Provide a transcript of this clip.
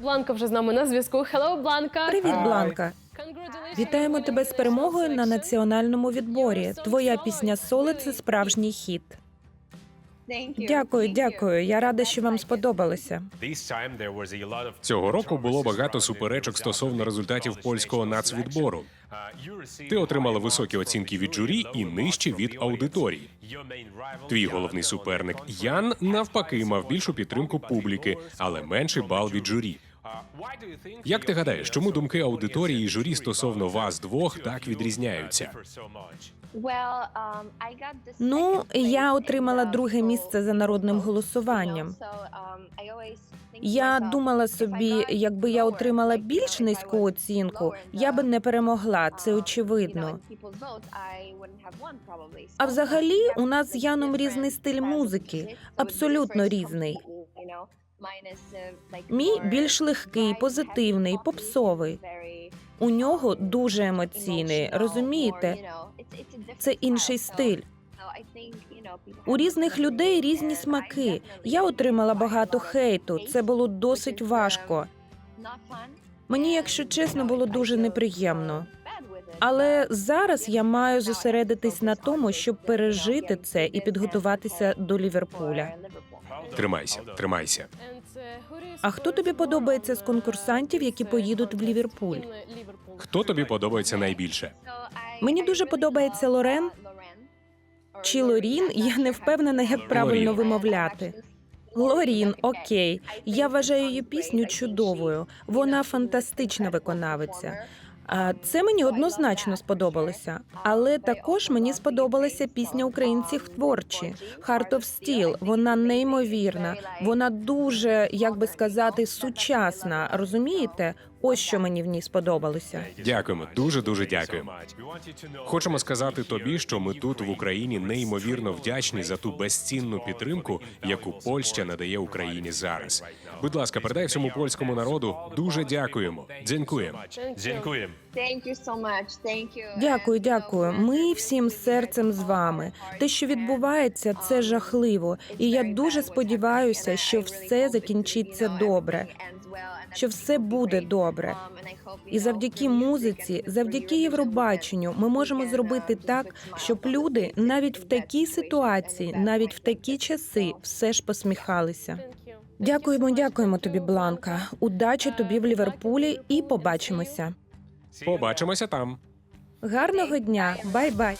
Бланка вже з нами на зв'язку. Hello, Бланка. Привіт, Бланка. Вітаємо тебе з перемогою на національному відборі. Твоя пісня Соло це справжній хіт. Дякую, дякую. Я рада, що вам сподобалося. Цього року було багато суперечок стосовно результатів польського нацвідбору. Ти отримала високі оцінки від журі і нижчі від аудиторії. Твій головний суперник Ян навпаки мав більшу підтримку публіки, але менший бал від журі. Як ти гадаєш, чому думки аудиторії і журі стосовно вас двох так відрізняються? Ну, я отримала друге місце за народним голосуванням. Я думала собі, якби я отримала більш низьку оцінку, я би не перемогла. Це очевидно. А взагалі, у нас з Яном різний стиль музики, абсолютно різний. Мій більш легкий, позитивний, попсовий. У нього дуже емоційний, розумієте? Це інший стиль. У різних людей різні смаки. Я отримала багато хейту. Це було досить важко. Мені, якщо чесно, було дуже неприємно. Але зараз я маю зосередитись на тому, щоб пережити це і підготуватися до Ліверпуля. Тримайся, тримайся. А хто тобі подобається з конкурсантів, які поїдуть в Ліверпуль? Хто тобі подобається найбільше? Мені дуже подобається Лорен чи Лорін. Я не впевнена, як правильно вимовляти. Лорін, окей. Я вважаю її пісню чудовою. Вона фантастична виконавиця. Це мені однозначно сподобалося. Але також мені сподобалася пісня українців творчі Heart of Steel. Вона неймовірна. Вона дуже, як би сказати, сучасна. Розумієте? Ось що мені в ній сподобалося. Дякуємо, дуже дуже дякуємо. Хочемо сказати тобі, що ми тут в Україні неймовірно вдячні за ту безцінну підтримку, яку Польща надає Україні зараз. Будь ласка, передай всьому польському народу. Дуже дякуємо. Дякуємо. Дякую. Дякую, дякую. Ми всім серцем з вами. Те, що відбувається, це жахливо. І я дуже сподіваюся, що все закінчиться добре, що все буде добре. І завдяки музиці, завдяки Євробаченню, ми можемо зробити так, щоб люди навіть в такій ситуації, навіть в такі часи, все ж посміхалися. Дякуємо, дякуємо тобі, Бланка. Удачі тобі в Ліверпулі і побачимося. Побачимося там. Гарного дня, бай-бай.